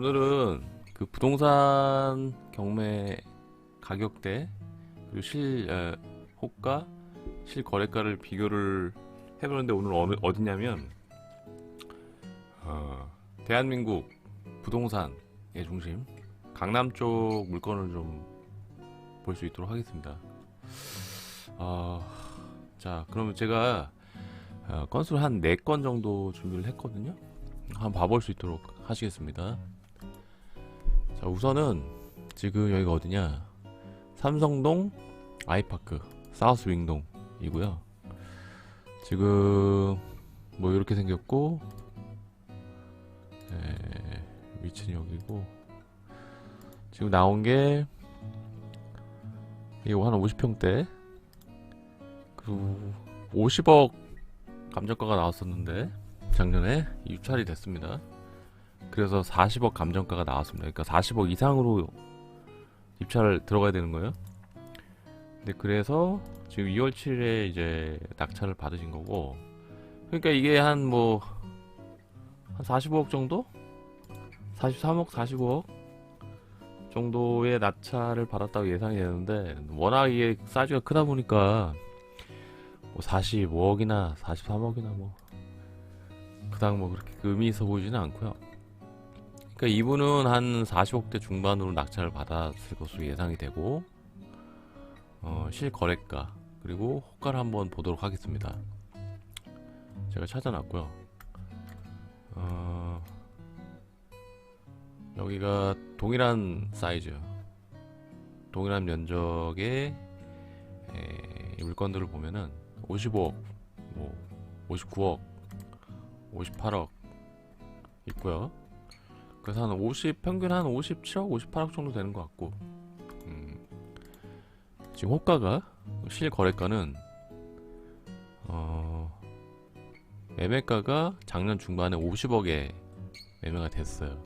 오늘은 그 부동산 경매 가격대 그리고 실 에, 호가 실 거래가를 비교를 해보는데 오늘 어느 어디냐면 어, 대한민국 부동산의 중심 강남 쪽 물건을 좀 볼 수 있도록 하겠습니다. 어, 자 그러면 제가 어, 건수를 한 4건 정도 준비를 했거든요. 한번 봐볼 수 있도록 하시겠습니다. 자, 우선은 지금 여기가 어디냐? 삼성동 아이파크 사우스 윙동 이고요. 지금 뭐 이렇게 생겼고 네, 위치는 여기고 지금 나온 게 이거 한 50평대 그리고 50억 감정가가 나왔었는데 작년에 유찰이 됐습니다. 그래서 40억 감정가가 나왔습니다. 그러니까 40억 이상으로 입찰 들어가야 되는 거예요. 근데 그래서 지금 2월 7일에 이제 낙찰을 받으신 거고, 그러니까 이게 한 뭐, 한 45억 정도? 43억, 45억? 정도의 낙찰을 받았다고 예상이 되는데, 워낙 이게 사이즈가 크다 보니까, 뭐 45억이나 43억이나 뭐, 그닥 뭐 그렇게 의미 있어 보이지는 않고요. 그러니까 이분은 한 40억대 중반으로 낙찰을 받았을 것으로 예상이 되고 어, 실거래가 그리고 호가를 한번 보도록 하겠습니다. 제가 찾아놨고요. 어, 여기가 동일한 사이즈, 동일한 면적의 에, 이 물건들을 보면은 55억, 뭐 59억, 58억 있고요. 그래서 한 50, 평균 한 57억, 58억 정도 되는 것 같고, 음, 지금 호가가, 실 거래가는, 어, 매매가가 작년 중반에 50억에 매매가 됐어요.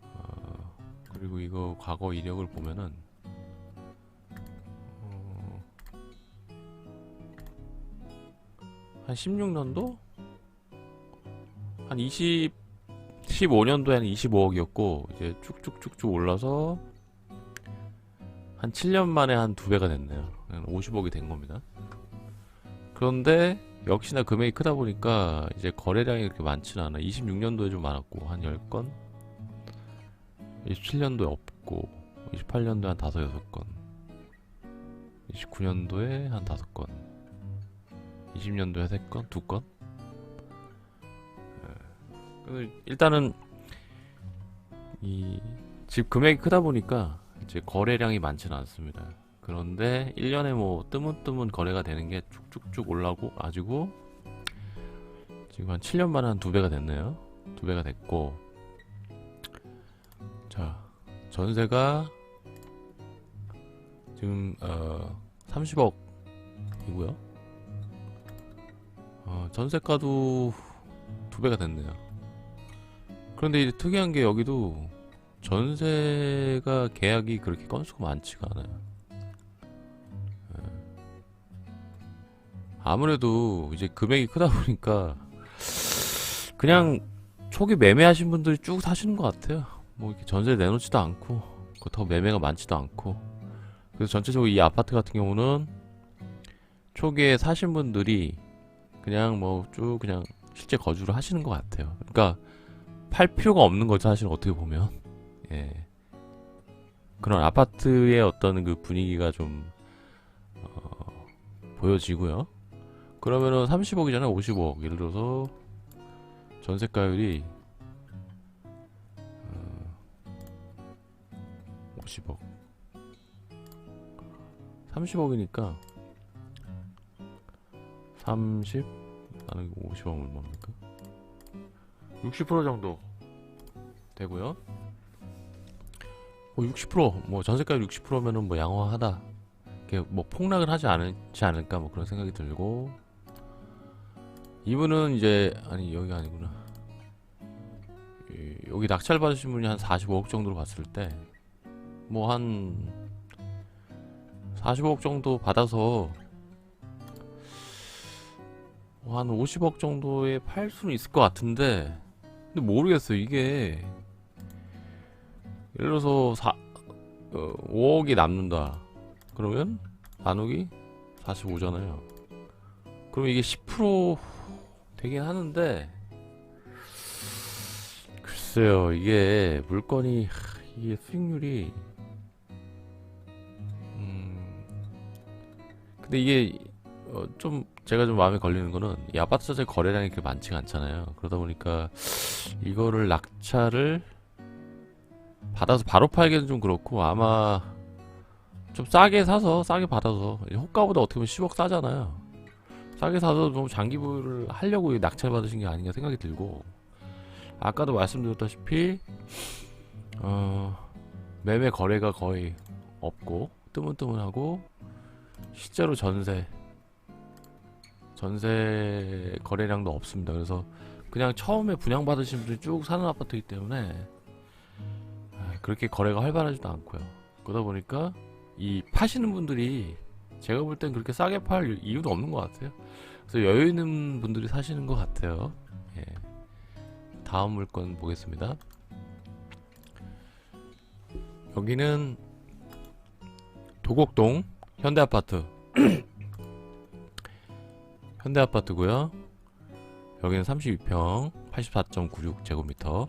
어, 그리고 이거 과거 이력을 보면은, 어, 한 16년도? 한 20, 15년도에 한 25억이었고 이제 쭉쭉쭉쭉 올라서 한 7년 만에 한 두 배가 됐네요. 50억이 된 겁니다. 그런데 역시나 금액이 크다 보니까 이제 거래량이 그렇게 많지는 않아. 26년도에 좀 많았고 한 10건, 27년도에 없고 28년도에 한 5, 6건, 29년도에 한 5건, 20년도에 3건, 2건. 그 일단은 이 집 금액이 크다 보니까 이제 거래량이 많지는 않습니다. 그런데 1년에 뭐 뜨문뜨문 거래가 되는 게 쭉쭉쭉 올라고 가지고 지금 한 7년 만에 한 두 배가 됐네요. 두 배가 됐고 자 전세가 지금 어 30억이고요. 어 전세가도 두 배가 됐네요. 그런데 이제 특이한 게 여기도 전세가 계약이 그렇게 건수가 많지가 않아요. 예. 아무래도 이제 금액이 크다 보니까 그냥 초기 매매하신 분들이 쭉 사시는 것 같아요. 뭐 이렇게 전세 내놓지도 않고 그렇다고 매매가 많지도 않고 그래서 전체적으로 이 아파트 같은 경우는 초기에 사신 분들이 그냥 뭐 쭉 그냥 실제 거주를 하시는 것 같아요. 그러니까 팔 필요가 없는 거죠, 사실 어떻게 보면. 예. 그런 아파트의 어떤 그 분위기가 좀, 어, 보여지고요. 그러면은 30억이잖아요, 55억. 예를 들어서, 전세가율이, 어, 50억. 30억이니까, 30, 나는 50억 얼마입니까? 60% 정도 되고요. 뭐 60%, 뭐 전세가율 60%면은 뭐 양호하다. 이렇게 뭐 폭락을 하지 않지 않을까 뭐 그런 생각이 들고 이분은 이제 아니 여기가 아니구나. 이- 여기 낙찰 받으신 분이 한 45억 정도로 봤을 때 뭐 한 45억 정도 받아서 뭐한 50억 정도에 팔 수는 있을 것 같은데 근데 모르겠어요. 이게 예를 들어서 사, 어, 5억이 남는다. 그러면 나누기 45잖아요. 그럼 이게 10% 되긴 하는데 글쎄요 이게 물건이 하, 이게 수익률이 음 근데 이게 어, 좀 제가 좀 마음에 걸리는 거는 이 아파트 자체 거래량이 그렇게 많지가 않잖아요. 그러다 보니까 이거를 낙찰을 받아서 바로 팔기는 좀 그렇고 아마 좀 싸게 사서 싸게 받아서 호가보다 어떻게 보면 10억 싸잖아요. 싸게 사서 좀 장기부를 하려고 이 낙찰 받으신 게 아닌가 생각이 들고 아까도 말씀드렸다시피 어, 매매 거래가 거의 없고 뜨문뜨문하고 실제로 전세 전세 거래량도 없습니다. 그래서 그냥 처음에 분양 받으신 분들이 쭉 사는 아파트이기 때문에 아, 그렇게 거래가 활발하지도 않고요. 그러다 보니까 이 파시는 분들이 제가 볼 땐 그렇게 싸게 팔 이유도 없는 것 같아요. 그래서 여유 있는 분들이 사시는 것 같아요. 예. 다음 물건 보겠습니다. 여기는 도곡동 현대아파트. 현대아파트고요. 여기는 32평, 84.96제곱미터.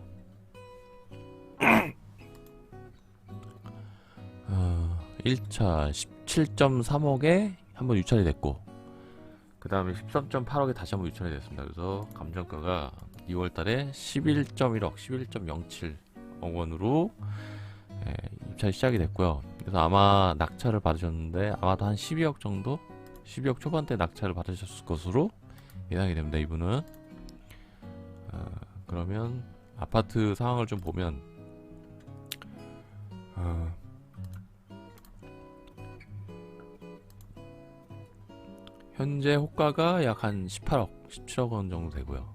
1차 17.3억에 한 번 유찰이 됐고 그 다음에 13.8억에 다시 한 번 유찰이 됐습니다. 그래서 감정가가 2월달에 11.1억, 11.07억 원으로 예, 입찰이 시작이 됐고요. 그래서 아마 낙찰을 받으셨는데 아마도 한 12억 정도, 12억 초반대 낙찰을 받으셨을 것으로 예상이 됩니다. 이분은 어, 그러면 아파트 상황을 좀 보면 어, 현재 호가가 약 한 18억, 17억 원 정도 되고요.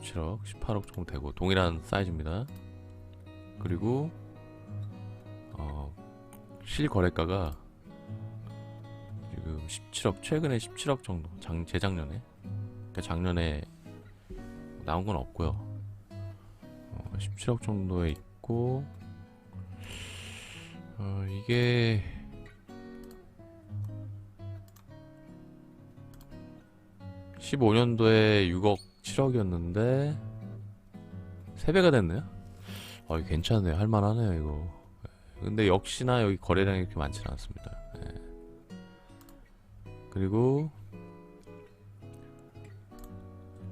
17억, 18억 정도 되고 동일한 사이즈입니다. 그리고 어, 실거래가가 지금 17억, 최근에 17억 정도, 장, 재작년에 그러니까 작년에 나온 건 없고요. 어, 17억 정도에 있고 어, 이게 15년도에 6억 7억이었는데 3배가 됐네요. 어, 이거 괜찮네요. 할만하네요, 이거. 근데 역시나 여기 거래량이 그렇게 많지는 않습니다. 예. 그리고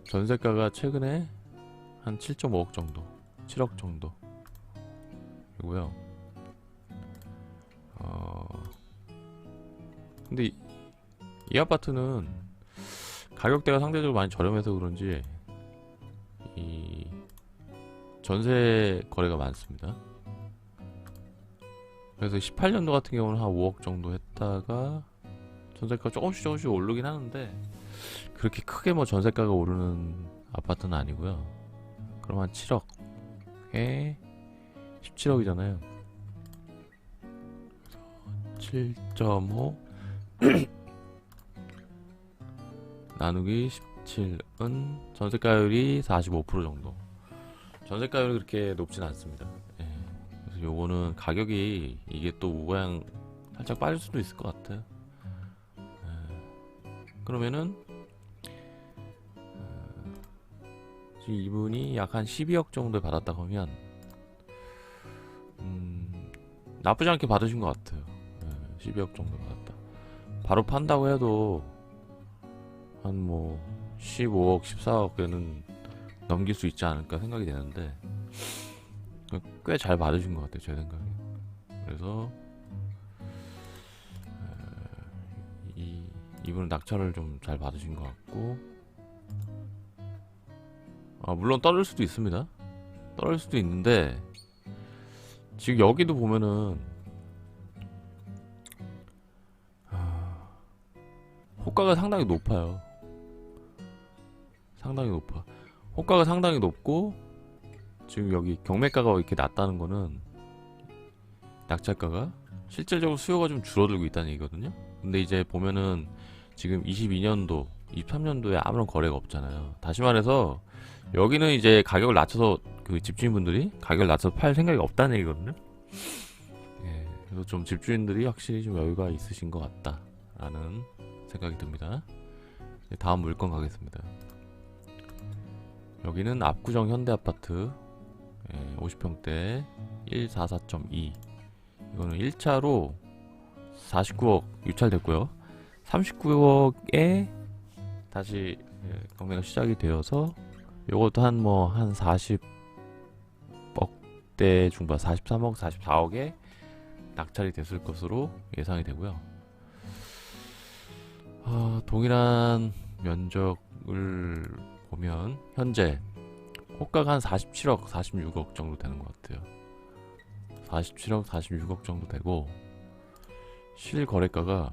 전세가가 최근에 한 7.5억 정도, 7억 정도. 이고요. 어, 근데 이, 이 아파트는 가격대가 상대적으로 많이 저렴해서 그런지 이 전세 거래가 많습니다. 그래서 18년도 같은 경우는 한 5억 정도 했다가 전세가 조금씩 조금씩 오르긴 하는데 그렇게 크게 뭐 전세가가 오르는 아파트는 아니고요. 그럼 한 7억에 17억이잖아요. 7.5 나누기 17은 전세가율이 45% 정도. 전세가율이 그렇게 높진 않습니다. 예. 그래서 요거는 가격이 이게 또 우거양 살짝 빠질 수도 있을 것 같아요. 예. 그러면은 어, 지금 이분이 약 한 12억 정도 받았다고 하면 음, 나쁘지 않게 받으신 것 같아요. 예, 12억 정도 받았다. 바로 판다고 해도 한 뭐 15억, 14억에는 넘길 수 있지 않을까 생각이 되는데 꽤 잘 받으신 것 같아요 제 생각에. 그래서 에, 이 이분은 낙찰을 좀 잘 받으신 것 같고 아 물론 떨어질 수도 있습니다. 떨어질 수도 있는데 지금 여기도 보면은 아, 호가가 상당히 높아요. 상당히 높아. 호가가 상당히 높고 지금 여기 경매가가 이렇게 낮다는 거는 낙찰가가 실질적으로 수요가 좀 줄어들고 있다는 얘기거든요. 근데 이제 보면은 지금 22년도 23년도에 아무런 거래가 없잖아요. 다시 말해서 여기는 이제 가격을 낮춰서 그 집주인분들이 가격을 낮춰서 팔 생각이 없다는 얘기거든요. 예, 그래서 좀 집주인들이 확실히 좀 여유가 있으신 것 같다 라는 생각이 듭니다. 다음 물건 가겠습니다. 여기는 압구정 현대아파트 예, 50평대 144.2 이거는 1차로 49억 유찰됐고요. 39억에 다시 예, 경매가 시작이 되어서 요것도 한 뭐 한 40억대 중반 43억 44억에 낙찰이 됐을 것으로 예상이 되고요. 아, 동일한 면적을 보면 현재 호가가 한 47억 46억 정도 되는 것 같아요. 47억 46억 정도 되고 실 거래가가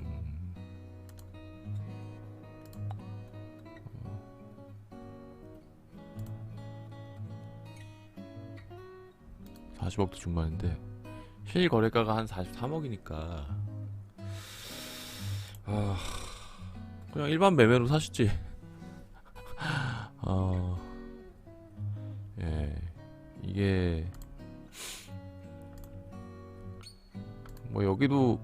음, 40억대 중반인데 실 거래가가 한 43억이니까 아 그냥 일반 매매로 사시지 어, 예 이게 뭐 여기도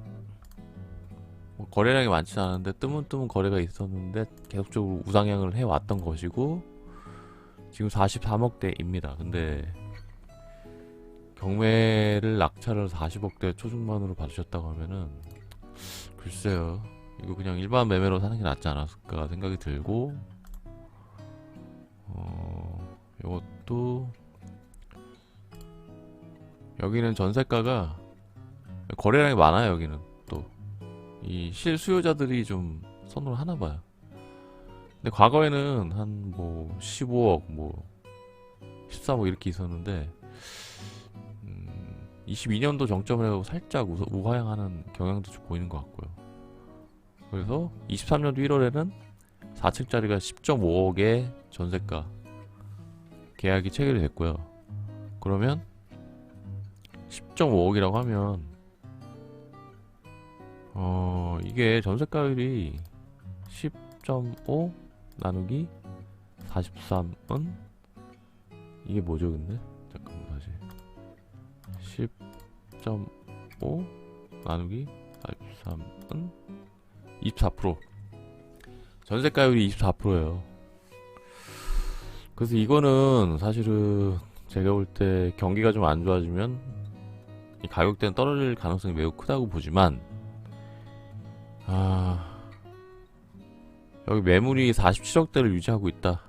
뭐 거래량이 많지 않은데 뜨문뜨문 거래가 있었는데 계속적으로 우상향을 해왔던 것이고 지금 43억대입니다. 근데 경매를 낙찰을 40억대 초중반으로 받으셨다고 하면은 글쎄요 이거 그냥 일반 매매로 사는 게 낫지 않았을까 생각이 들고 어 이것도 여기는 전세가가 거래량이 많아요 여기는 또. 이 실수요자들이 좀 선호를 하나 봐요. 근데 과거에는 한 뭐 15억 뭐 14억 이렇게 있었는데 음, 22년도 정점을 하고 살짝 우, 우하향하는 경향도 좀 보이는 것 같고요. 그래서 23년도 1월에는 4층짜리가 10.5억의 전세가 계약이 체결이 됐고요. 그러면 10.5억이라고 하면 어 이게 전세가율이 10.5 나누기 43은 이게 뭐죠 근데? 잠깐만 다시. 10.5 나누기 43은 24% 전세가율이 24%예요 그래서 이거는 사실은 제가 볼 때 경기가 좀 안 좋아지면 이 가격대는 떨어질 가능성이 매우 크다고 보지만 아 여기 매물이 47억대를 유지하고 있다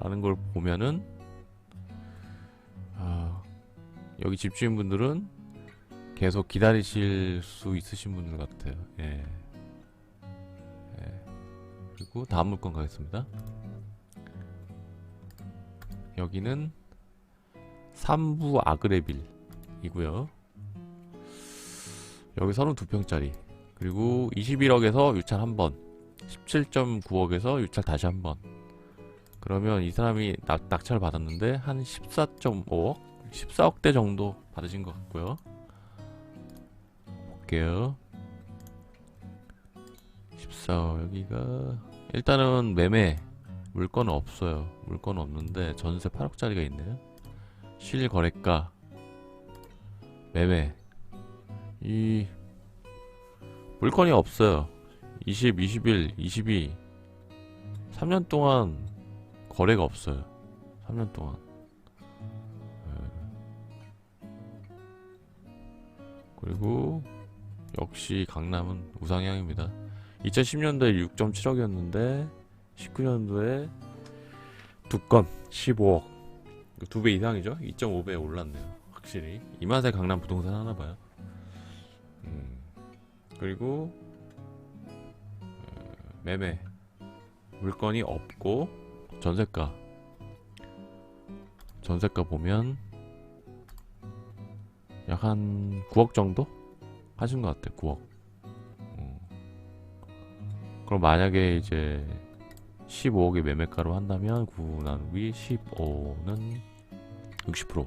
라는 걸 보면은 아 여기 집주인분들은 계속 기다리실 수 있으신 분들 같아요 예. 예. 그리고 다음 물건 가겠습니다. 여기는 삼부 아그레빌이고요. 여기 32평짜리. 그리고 21억에서 유찰 한번 17.9억에서 유찰 다시 한번. 그러면 이 사람이 낙, 낙찰 받았는데 한 14.5억? 14억대 정도 받으신 것 같고요. 볼게요 14 여기가 일단은 매매 물건은 없어요 물건은 없는데 전세 8억짜리가 있네요 실거래가 매매 이 물건이 없어요. 20, 21, 22 3년 동안 거래가 없어요. 3년 동안. 네. 그리고 역시 강남은 우상향입니다. 2010년도에 6.7억이었는데 19년도에 두 건 15억. 두 배 이상이죠? 2.5배 올랐네요. 확실히 이 맛에 강남 부동산 하나 봐요. 음. 그리고 어, 매매 물건이 없고 전세가 전세가 보면 약 한 9억 정도 하신 것 같아요. 9억. 음. 그럼 만약에 이제 15억의 매매가로 한다면 9 나누기 15는 60%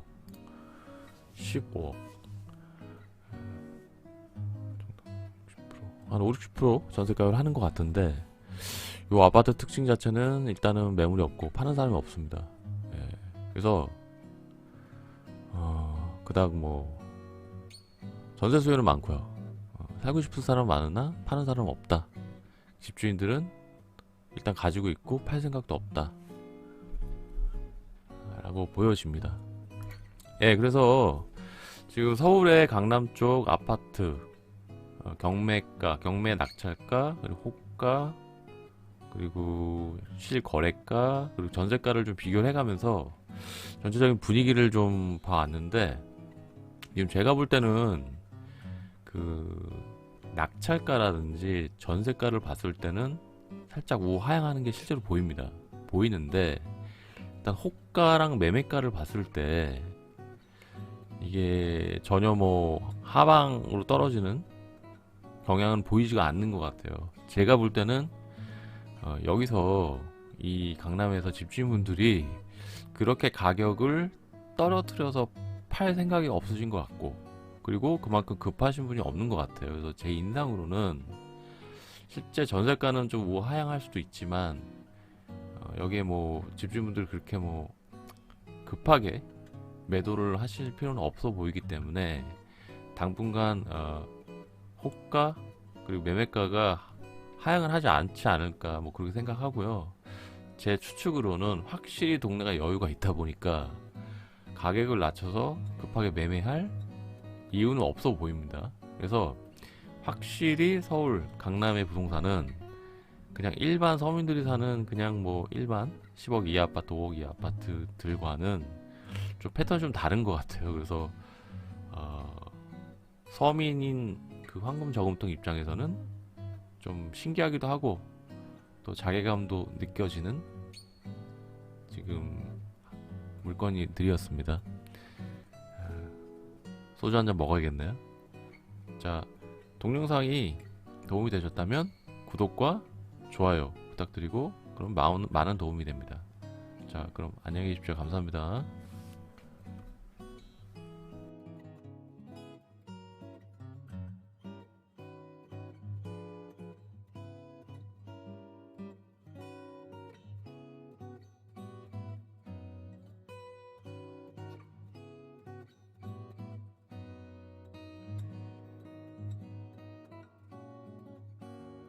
15억 한 5, 60% 전세 가격을 하는 것 같은데 요 아파트 특징 자체는 일단은 매물이 없고 파는 사람이 없습니다. 예. 그래서 어, 그닥 뭐 전세 수요는 많고요. 어, 살고 싶은 사람 많으나 파는 사람은 없다. 집주인들은 일단 가지고 있고 팔 생각도 없다. 라고 보여집니다. 예, 그래서 지금 서울의 강남 쪽 아파트 어, 경매가, 경매 낙찰가, 그리고 호가, 그리고 실거래가, 그리고 전세가를 좀 비교를 해가면서 전체적인 분위기를 좀 봐왔는데 지금 제가 볼 때는 그 낙찰가라든지 전세가를 봤을 때는 살짝 우하향하는 게 실제로 보입니다. 보이는데 일단 호가랑 매매가를 봤을 때 이게 전혀 뭐 하방으로 떨어지는 경향은 보이지가 않는 것 같아요. 제가 볼 때는 어, 여기서 이 강남에서 집주인분들이 그렇게 가격을 떨어뜨려서 팔 생각이 없으신 것 같고 그리고 그만큼 급하신 분이 없는 것 같아요. 그래서 제 인상으로는 실제 전세가는 좀 우하향할 수도 있지만 어, 여기에 뭐 집주인분들 그렇게 뭐 급하게 매도를 하실 필요는 없어 보이기 때문에 당분간 어, 호가 그리고 매매가가 하향을 하지 않지 않을까 뭐 그렇게 생각하고요. 제 추측으로는 확실히 동네가 여유가 있다 보니까 가격을 낮춰서 급하게 매매할 이유는 없어 보입니다. 그래서 확실히 서울 강남의 부동산은 그냥 일반 서민들이 사는 그냥 뭐 일반 10억 이하 아파트, 5억 이하 아파트들과는 좀 패턴이 좀 다른 것 같아요. 그래서 어, 서민인 그 황금 저금통 입장에서는 좀 신기하기도 하고 또 자괴감도 느껴지는 지금 물건이들이었습니다. 소주 한 잔 먹어야겠네요. 자, 동영상이 도움이 되셨다면 구독과 좋아요 부탁드리고 그럼 많은 도움이 됩니다. 자, 그럼 안녕히 계십시오. 감사합니다.